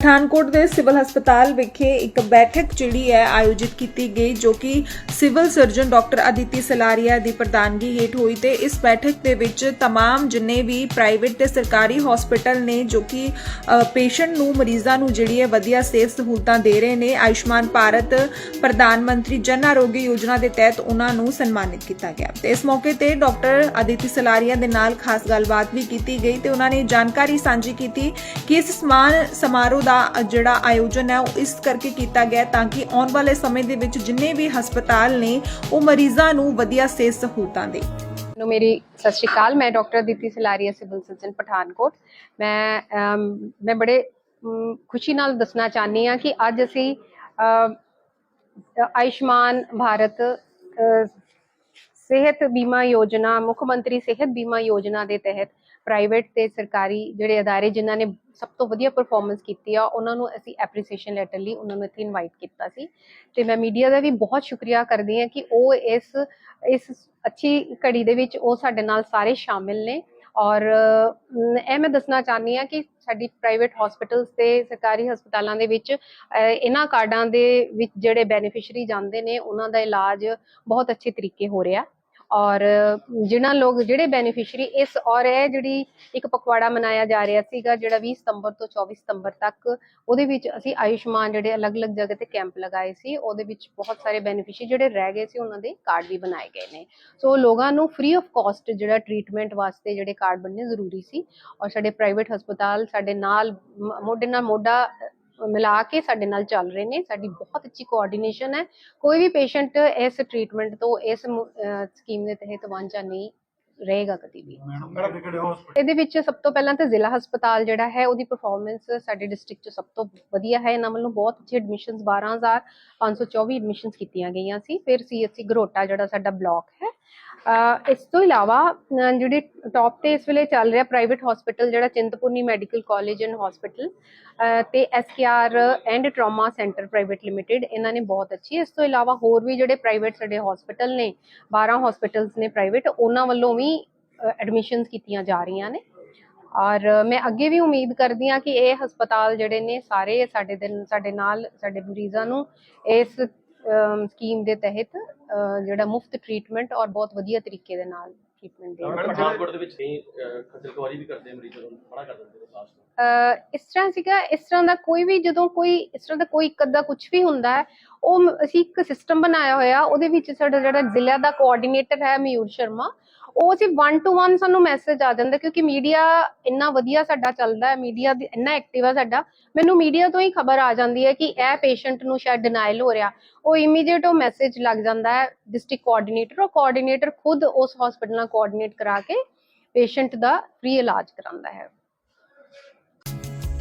ਪਠਾਨਕੋਟ ਦੇ ਸਿਵਲ ਹਸਪਤਾਲ ਵਿਖੇ ਇੱਕ ਬੈਠਕ ਜਿਹੜੀ ਹੈ ਆਯੋਜਿਤ ਕੀਤੀ ਗਈ ਜੋ ਕਿ civil surgeon doctor Aditi Salaria ਦੀ ਪ੍ਰਧਾਨਗੀ ਹੇਠ ਹੋਈ ਤੇ ਇਸ ਬੈਠਕ ਦੇ ਵਿੱਚ तमाम ਜਿੰਨੇ ਵੀ ਪ੍ਰਾਈਵੇਟ ਤੇ ਸਰਕਾਰੀ ਹਸਪੀਟਲ ਨੇ ਜੋ ਕਿ ਪੇਸ਼ੈਂਟ ਨੂੰ ਮਰੀਜ਼ਾਂ ਨੂੰ ਜਿਹੜੀ ਹੈ ਵਧੀਆ ਸਿਹਤ ਸਹੂਲਤਾਂ ਦੇ ਰਹੇ ਨੇ ਆਯੁਸ਼ਮਾਨ ਭਾਰਤ ਪ੍ਰਧਾਨ ਮੰਤਰੀ ਜਨ ਆਰੋਗਯ ਯੋਜਨਾ ਦੇ ਤਹਿਤ ਉਹਨਾਂ ਨੂੰ ਸਨਮਾਨਿਤ ਕੀਤਾ ਗਿਆ ਤੇ ਇਸ ਮੌਕੇ ਤੇ ਡਾਕਟਰ ਅਦਿਤੀ ਸਲਾਰੀਆ ਦੇ ਨਾਲ ਖਾਸ ਗੱਲਬਾਤ ਵੀ ਕੀਤੀ ਗਈ ਤੇ ਉਹਨਾਂ ਨੇ ਜਾਣਕਾਰੀ ਸਾਂਝੀ ਕੀਤੀ ਕਿ ਇਸ ਸਮਾਨ ਸਮਾਰੋਹ ਦਾ ਜਿਹੜਾ ਆਯੋਜਨ ਹੈ ਉਹ ਇਸ ਕਰਕੇ ਕੀਤਾ ਗਿਆ ਤਾਂ ਕਿ ਆਉਣ ਵਾਲੇ ਸਮੇਂ ਦੇ ਵਿੱਚ ਜਿੰਨੇ ਵੀ ਹਸਪਤਾਲ ਨੇ ਉਹ ਮਰੀਜ਼ਾਂ ਨੂੰ ਵਧੀਆ ਸਿਹਤ ਸਹੂਲਤਾਂ ਦੇ ਨੂੰ ਮੇਰੀ ਸਤਿ ਸ਼੍ਰੀ ਅਕਾਲ। ਮੈਂ ਡਾਕਟਰ ਦਿੱਤੀ ਸਲਾਰੀਆ ਸਿਵਲ ਸਰਜਨ ਪਠਾਨਕੋਟ। ਮੈਂ ਮੈਂ ਬੜੇ ਖੁਸ਼ੀ ਨਾਲ ਦੱਸਣਾ ਚਾਹਨੀ ਆ ਕਿ ਅੱਜ ਅਸੀਂ ਅ, ਆਯੁਸ਼ਮਾਨ ਭਾਰਤ ਸਿਹਤ ਬੀਮਾ ਯੋਜਨਾ ਮੁੱਖ ਮੰਤਰੀ ਸਿਹਤ ਬੀਮਾ ਯੋਜਨਾ ਦੇ ਤਹਿਤ ਪ੍ਰਾਈਵੇਟ ਤੇ ਸਰਕਾਰੀ ਜਿਹੜੇ ਅਦਾਰੇ ਜਿਨ੍ਹਾਂ ਨੇ ਸਭ ਤੋਂ ਵਧੀਆ ਪਰਫਾਰਮੈਂਸ ਕੀਤੀ ਆ, ਉਹਨਾਂ ਨੂੰ ਅਸੀਂ ਐਪਰੀਸੀਏਸ਼ਨ ਲੈਟਰ ਲਈ ਉਹਨਾਂ ਨੂੰ ਇੱਥੇ ਇਨਵਾਈਟ ਕੀਤਾ ਸੀ। ਤੇ ਮੈਂ ਮੀਡੀਆ ਦਾ ਵੀ ਬਹੁਤ ਸ਼ੁਕਰੀਆ ਕਰਦੀ ਹਾਂ ਕਿ ਉਹ ਇਸ ਇਸ ਅੱਛੀ ਘੜੀ ਦੇ ਵਿੱਚ ਉਹ ਸਾਡੇ ਨਾਲ ਸਾਰੇ ਸ਼ਾਮਿਲ ਨੇ। ਔਰ ਇਹ ਮੈਂ ਦੱਸਣਾ ਚਾਹਨੀ ਆ ਕਿ ਸਾਡੀ ਪ੍ਰਾਈਵੇਟ ਹਸਪੀਟਲਸ ਤੇ ਸਰਕਾਰੀ ਹਸਪਤਾਲਾਂ ਦੇ ਵਿੱਚ ਇਹਨਾਂ ਕਾਰਡਾਂ ਦੇ ਵਿੱਚ ਜਿਹੜੇ ਬੈਨੀਫੀਸ਼ੀਅਰੀ ਜਾਂਦੇ ਨੇ, ਉਹਨਾਂ ਦਾ ਇਲਾਜ ਬਹੁਤ ਅੱਛੇ ਤਰੀਕੇ ਹੋ ਰਿਹਾ। ਔਰ ਜਿਨ੍ਹਾਂ ਲੋਕ, ਜਿਹੜੇ ਬੈਨੀਫੀਸ਼ੀਅਰੀ ਇਸ ਔਰ ਇਹ ਜਿਹੜੀ ਇੱਕ ਪਖਵਾੜਾ ਮਨਾਇਆ ਜਾ ਰਿਹਾ ਸੀਗਾ, ਜਿਹੜਾ 20 ਸਤੰਬਰ ਤੋਂ 24 ਸਤੰਬਰ ਤੱਕ, ਉਹਦੇ ਵਿੱਚ ਅਸੀਂ ਆਯੁਸ਼ਮਾਨ ਜਿਹੜੇ ਅਲੱਗ-ਅਲੱਗ ਜਗ੍ਹਾ ਤੇ ਕੈਂਪ ਲਗਾਏ ਸੀ, ਉਹਦੇ ਵਿੱਚ ਬਹੁਤ ਸਾਰੇ ਬੈਨੀਫੀਸ਼ੀਅਰੀ ਜਿਹੜੇ ਰਹਿ ਗਏ ਸੀ, ਉਹਨਾਂ ਦੇ ਕਾਰਡ ਵੀ ਬਣਾਏ ਗਏ ਨੇ। ਸੋ ਲੋਕਾਂ ਨੂੰ ਫ੍ਰੀ ਆਫ ਕਾਸਟ ਜਿਹੜਾ ਟ੍ਰੀਟਮੈਂਟ ਵਾਸਤੇ ਜਿਹੜੇ ਕਾਰਡ ਬਣਨੇ ਜ਼ਰੂਰੀ ਸੀ ਔਰ ਸਾਡੇ ਪ੍ਰਾਈਵੇਟ ਹਸਪਤਾਲ ਸਾਡੇ ਨਾਲ, ਮ- ਮੋਢੇ ਨਾਲ ਮੋਢਾ ਮਿਲਾ ਕੇ ਸਾਡੇ ਨਾਲ ਚੱਲ ਰਹੇ ਨੇ ਸਾਡੀ ਬਹੁਤ ਅੱਛੀ ਕੋਆਰਡੀਨੇਸ਼ਨ ਹੈ। ਕੋਈ ਵੀ ਪੇਸ਼ੈਂਟ ਇਸ ਟ੍ਰੀਟਮੈਂਟ ਤੋਂ ਇਸ ਸਕੀਮ ਦੇ ਤਹਿਤ ਵਾਂਝਾ ਨਹੀਂ ਰਹੇਗਾ ਕਦੀ ਵੀ। ਇਹਦੇ ਵਿੱਚ ਸਭ ਤੋਂ ਪਹਿਲਾਂ ਤਾਂ ਜ਼ਿਲ੍ਹਾ ਹਸਪਤਾਲ ਜਿਹੜਾ ਹੈ ਉਹਦੀ ਪਰਫਾਰਮੈਂਸ ਸਾਡੇ ਡਿਸਟ੍ਰਿਕਟ 'ਚ ਸਭ ਤੋਂ ਵਧੀਆ ਹੈ। ਇਹਨਾਂ ਵੱਲੋਂ ਬਹੁਤ ਅੱਛੀ ਐਡਮਿਸ਼ਨਸ 12524 ਐਡਮਿਸ਼ਨਸ ਕੀਤੀਆਂ ਗਈਆਂ ਸੀ। ਫਿਰ ਸੀਐਸਸੀ ਗਰੋਟਾ ਜਿਹੜਾ ਸਾਡਾ ਬਲਾਕ ਹੈ ਇਸ ਤੋਂ ਇਲਾਵਾ ਜਿਹੜੇ ਜਿਹੜੀ ਟੌਪ ਤੇ ਇਸ ਵੇਲੇ ਚੱਲ ਰਿਹਾ ਪ੍ਰਾਈਵੇਟ ਹਸਪੀਟਲ ਜਿਹੜਾ Chintpurni medical college and hospital ਤੇ SKR and trauma centre private limited ਇਹਨਾਂ ਨੇ ਬਹੁਤ ਅੱਛੀ ਇਸ ਤੋਂ ਇਲਾਵਾ ਹੋਰ ਵੀ ਜਿਹੜੇ ਪ੍ਰਾਈਵੇਟ ਸਾਡੇ ਹਸਪੀਟਲ ਨੇ 12 ਹਸਪੀਟਲਸ ਨੇ ਪ੍ਰਾਈਵੇਟ ਉਹਨਾਂ ਵੱਲੋਂ ਵੀ ਐਡਮਿਸ਼ਨਸ ਕੀਤੀਆਂ ਜਾ ਰਹੀਆਂ ਨੇ। ਔਰ ਮੈਂ ਅੱਗੇ ਵੀ ਉਮੀਦ ਕਰਦੀ ਹਾਂ ਕਿ ਇਹ ਹਸਪਤਾਲ ਜਿਹੜੇ ਨੇ, ਸਾਰੇ ਸਾਡੇ ਦਿਨ, ਸਾਡੇ ਨਾਲ, ਸਾਡੇ ਮਰੀਜ਼ਾਂ ਨੂੰ ਇਸ ਸਕੀਮ ਦੇ ਤਹਿਤ ਜਿਹੜਾ ਮੁਫਤ ਟ੍ਰੀਟਮੈਂਟ ਔਰ ਬਹੁਤ ਵਧੀਆ ਤਰੀਕੇ ਦੇ ਨਾਲ ਟ੍ਰੀਟਮੈਂਟ ਦੇਣਗੇ ਮੈਡਮ, ਪਠਾਨਕੋਟ ਦੇ ਵਿੱਚ ਕਈ ਖੱਜਲ ਖੁਆਰੀ ਵੀ ਕਰਦੇ ਆ ਮਰੀਜ਼ਾਂ ਨੂੰ ਮਨਾ ਕਰ ਦਿੰਦੇ ਨੇ ਲਾਸਟ ਨੂੰ। ਇਸ ਤਰ੍ਹਾਂ ਸੀਗਾ, ਇਸ ਤਰ੍ਹਾਂ ਦਾ ਕੋਈ ਵੀ ਜਦੋਂ ਕੋਈ, ਇਸ ਤਰ੍ਹਾਂ ਦਾ ਕੋਈ ਇੱਕ ਅੱਧਾ ਕੁਝ ਵੀ ਹੁੰਦਾ ਹੈ, ਉਹ ਅਸੀਂ ਇੱਕ ਸਿਸਟਮ ਬਣਾਇਆ ਹੋਇਆ, ਉਹਦੇ ਵਿੱਚ ਸਾਡਾ ਜਿਹੜਾ ਜ਼ਿਲ੍ਹਾ ਦਾ ਕੋਆਰਡੀਨੇਟਰ ਹੈ ਮਯੂਰ ਸ਼ਰਮਾ, ਉਹ ਅਸੀਂ 1 ਟੂ 1 ਸਾਨੂੰ ਮੈਸੇਜ ਆ ਜਾਂਦਾ ਕਿਉਂਕਿ ਮੀਡੀਆ ਇੰਨਾ ਵਧੀਆ ਸਾਡਾ ਚੱਲਦਾ ਹੈ ਮੀਡੀਆ ਇੰਨਾ ਐਕਟਿਵ ਹੈ ਸਾਡਾ, ਮੈਨੂੰ ਮੀਡੀਆ ਤੋਂ ਹੀ ਖਬਰ ਆ ਜਾਂਦੀ ਹੈ ਕਿ ਇਹ ਪੇਸ਼ੈਂਟ ਨੂੰ ਸ਼ਾਇਦ ਡਿਨਾਈਲ ਹੋ ਰਿਹਾ, ਉਹ ਇਮੀਡੀਏਟ ਉਹ ਮੈਸੇਜ ਲੱਗ ਜਾਂਦਾ ਹੈ ਡਿਸਟ੍ਰਿਕਟ ਕੋਆਰਡੀਨੇਟਰ ਉਹ ਕੋਆਰਡੀਨੇਟਰ ਖੁਦ ਉਸ ਹਸਪੀਟਲ ਨਾਲ ਕੋਆਰਡੀਨੇਟ ਕਰਾ ਕੇ ਪੇਸ਼ੈਂਟ ਦਾ ਫ੍ਰੀ ਇਲਾਜ ਕਰਾਉਂਦਾ ਹੈ।